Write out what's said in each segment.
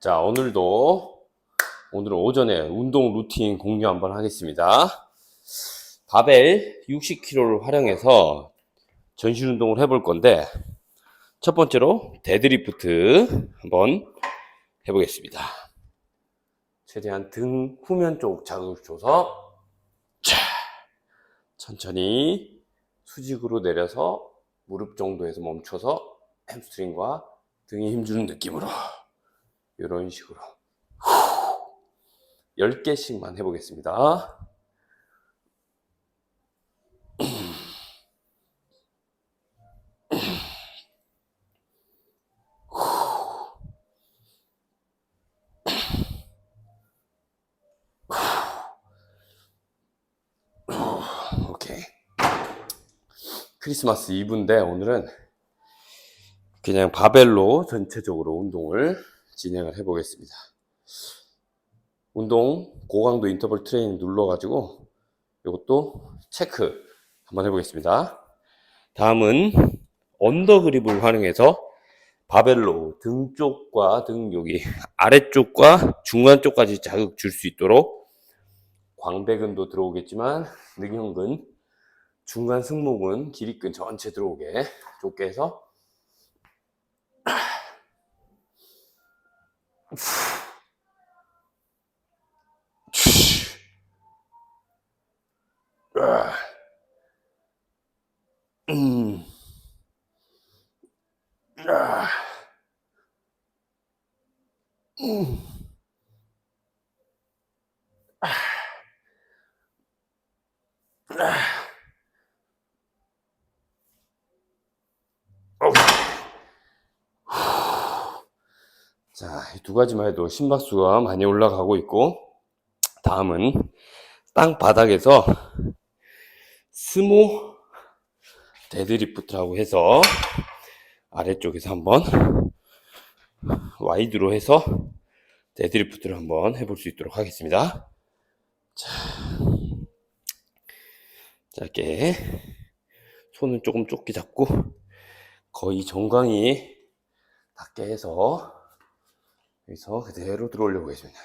자, 오늘도, 오늘은 오전에 운동 루틴 공유 한번 하겠습니다. 바벨 60kg를 활용해서 전신 운동을 해볼 건데, 첫 번째로 데드리프트 한번 해보겠습니다. 최대한 등 후면 쪽 자극을 줘서, 자, 천천히 수직으로 내려서 무릎 정도에서 멈춰서 햄스트링과 등에 힘주는 느낌으로 이런 식으로. 10개씩만 해보겠습니다. 크리스마스 이브인데 오늘은 그냥 바벨로 전체적으로 운동을 진행을 해 보겠습니다. 운동 고강도 인터벌 트레이닝 눌러 가지고 이것도 체크 한번 해 보겠습니다. 다음은 언더 그립을 활용해서 바벨로 등 쪽과 등 여기 아래쪽과 중간 쪽까지 자극 줄 수 있도록 광배근도 들어오겠지만 능형근 중간 승모근 길이근 전체 들어오게 좁게 해서 음. 자, 이 두 가지만 해도 심박수가 많이 올라가고 있고, 다음은 땅 바닥에서 스모 데드리프트라고 해서 아래쪽에서 한번 와이드로 해서 데드리프트를 한번 해볼 수 있도록 하겠습니다. 자, 짧게 손은 조금 좁게 잡고 거의 정강이 닿게 해서 여기서 그대로 들어올려 보겠습니다.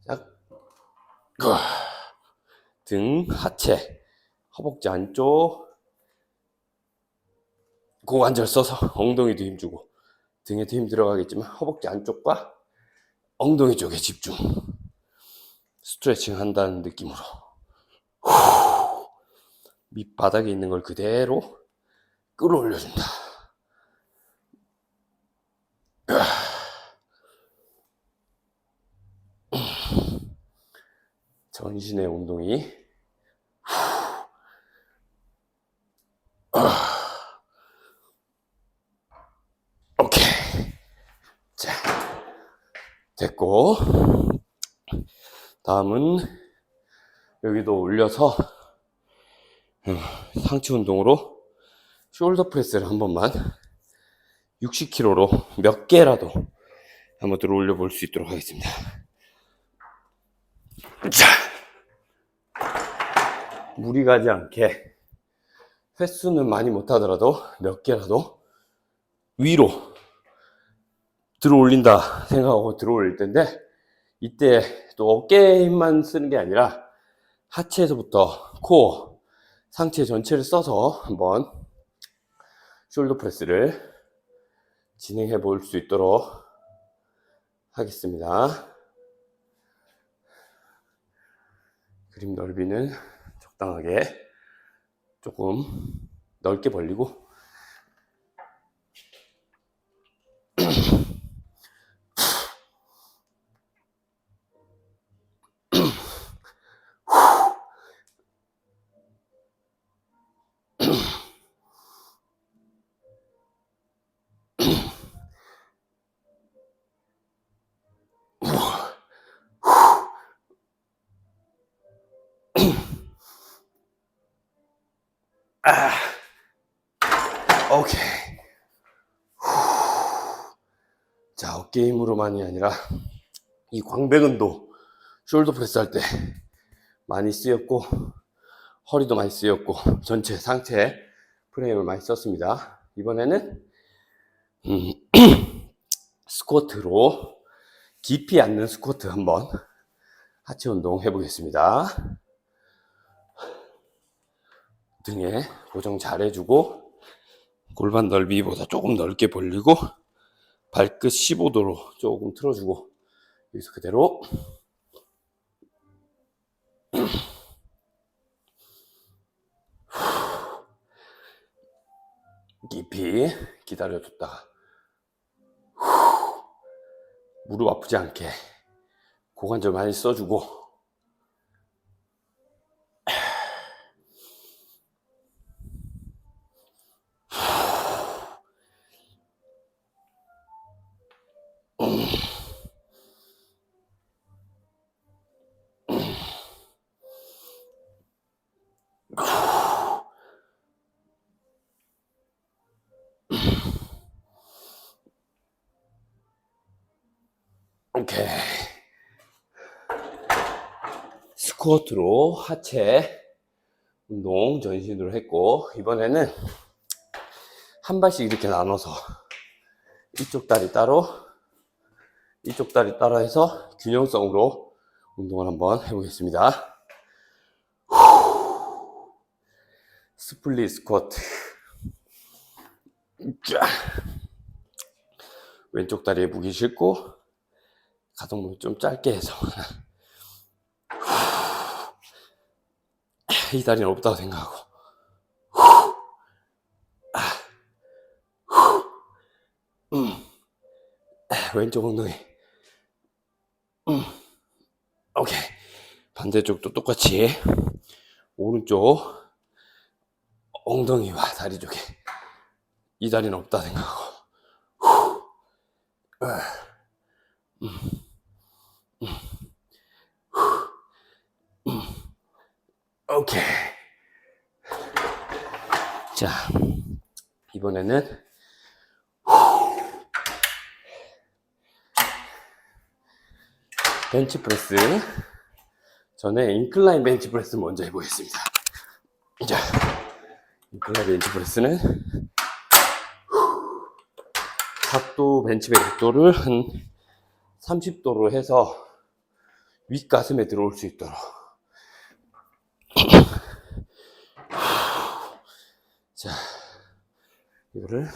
시작. 등, 하체, 허벅지 안쪽, 고관절 써서 엉덩이도 힘주고 등에도 힘 들어가겠지만 허벅지 안쪽과 엉덩이 쪽에 집중. 스트레칭 한다는 느낌으로. 후. 밑바닥에 있는 걸 그대로 끌어올려준다. 전신의 운동이 오케이 자 됐고 다음은 여기도 올려서 어, 상체 운동으로 숄더 프레스를 한 번만 60kg로 몇 개라도 한번 들어 올려 볼 수 있도록 하겠습니다. 자, 무리 가지 않게 횟수는 많이 못하더라도 몇 개라도 위로 들어 올린다 생각하고 들어 올릴 텐데 이때 또 어깨 힘만 쓰는 게 아니라 하체에서부터 코어 상체 전체를 써서 한번 숄더 프레스를 진행해 볼 수 있도록 하겠습니다. 그림 넓이는 적당하게 조금 넓게 벌리고 아, 오케이. 후. 자, 어깨 힘으로만이 아니라 이 광배근도 숄더 프레스 할 때 많이 쓰였고 허리도 많이 쓰였고 전체 상체 프레임을 많이 썼습니다. 이번에는 음, 스쿼트로 깊이 앉는 스쿼트 한번 하체 운동 해보겠습니다. 등에 고정 잘 해주고 골반 넓이보다 조금 넓게 벌리고 발끝 15도로 조금 틀어주고 여기서 그대로. 깊이 기다려줬다가 무릎 아프지 않게 고관절 많이 써주고 오케이 스쿼트로 하체 운동 전신으로 했고 이번에는 한 발씩 이렇게 나눠서 이쪽 다리 따로 이쪽 다리 따로 해서 균형성으로 운동을 한번 해보겠습니다 후. 스플릿 스쿼트 자. 왼쪽 다리에 무게 싣고 가동범위 좀 짧게 해서. 이 다리는 없다고 생각하고. 음. 왼쪽 엉덩이. 음. 오케이. 반대쪽도 똑같이. 오른쪽 엉덩이와 다리 쪽에. 이 다리는 없다 생각하고 오케이. 자, 이번에는 벤치 프레스 전에 인클라인 벤치 프레스 먼저 해보겠습니다. 자, 인클라인 벤치 프레스는 각도 벤치의 각도를 한 30도로 해서 윗가슴에 들어올 수 있도록. 자, 이거를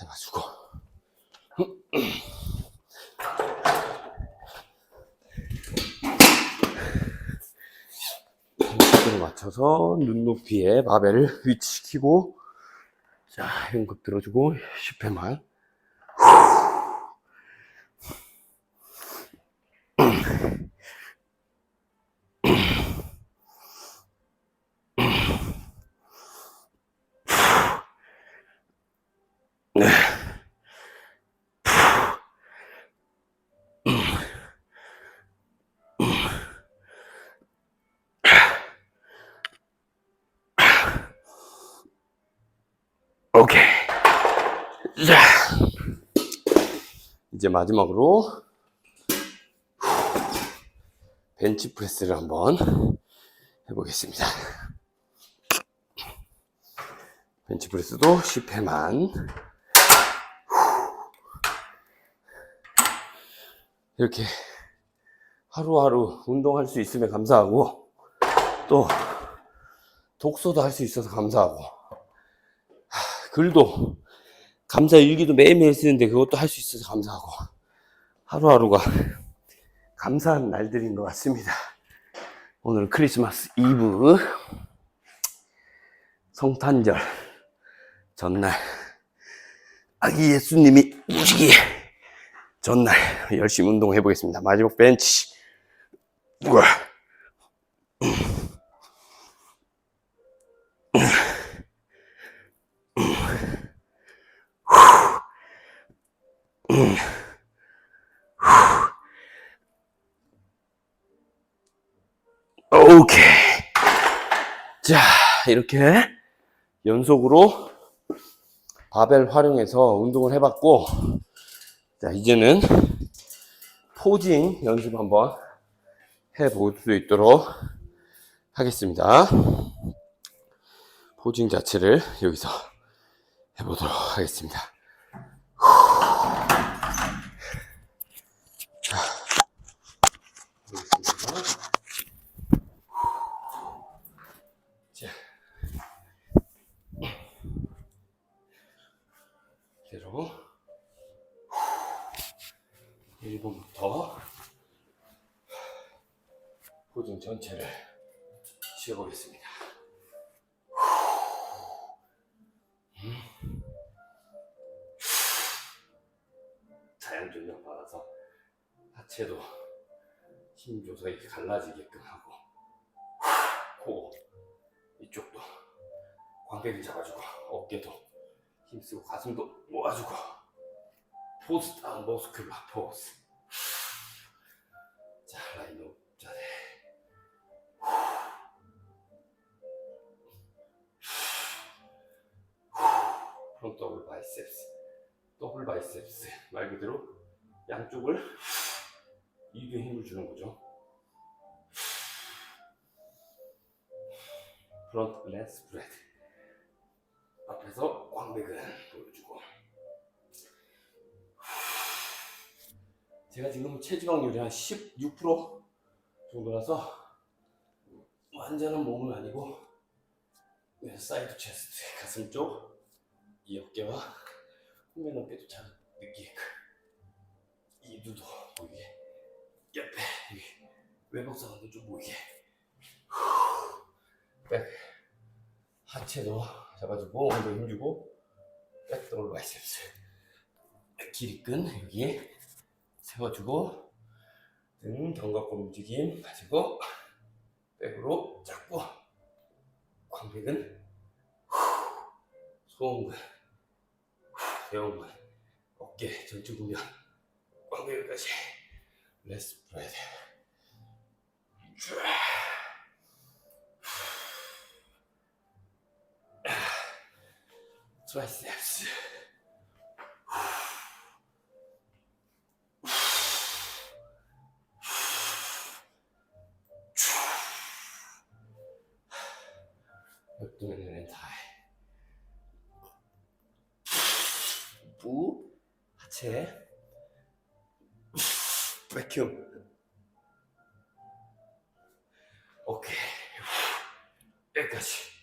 해가지고. 맞춰서 눈높이에 바벨을 위치시키고 자, 현급 들어주고 10회만 오 이제 마지막으로 벤치 프레스를 한번 해보겠습니다. 벤치 프레스도 10회만 이렇게 하루하루 운동할 수 있으면 감사하고 또 독서도 할 수 있어서 감사하고 글도 감사 일기도 매일매일 쓰는데 그것도 할 수 있어서 감사하고. 하루하루가 감사한 날들인 것 같습니다. 오늘 크리스마스 이브. 성탄절. 전날. 아기 예수님이 우시기 전날 열심히 운동해 보겠습니다. 마지막 벤치. 우 와. 오케이. 자, 이렇게 연속으로 바벨 활용해서 운동을 해봤고, 자, 이제는 포징 연습 한번 해볼 수 있도록 하겠습니다. 포징 자체를 여기서 해보도록 하겠습니다. 자, 보겠습니다. 자, 그대로 1번부터 포징 전체를 쉬어보겠습니다. 자연 조명 받아서 하체도 힘 줘서 이렇게 갈라지게끔 하고 코 이쪽도 광배를 잡아주고 어깨도 힘쓰고 가슴도 모아주고 포스 다운 머스큘라 포스 자 라인 업. 자세 프론트 더블 바이셉스. 더블 바이셉스. 말 그대로 양쪽을 이게 힘을 주는 거죠. 프론트 렌 스프레드. 앞에서 광배근 보여주고 제가 지금 체지방률이 한 16% 정도라서 완전한 몸은 아니고 그냥 사이드 체스트 가슴 쪽 이 어깨와 후면 어깨도 잘 느끼게끔 이 누도 보이게 옆에 여기 외벽선도 좀 보이게 백. 하체도 잡아주고 엉덩이 힘주고 백 더블 바이셉스. 길이끈 여기에 세워주고 등 견갑골 움직임 가지고 백으로 잡고 광배근 소음근 대형근 어깨 전체 구면 광배근까지 레스 프레드 트라이셉스 옆도면은 렌타이 부 하체. 백큐 오케이. 여기까지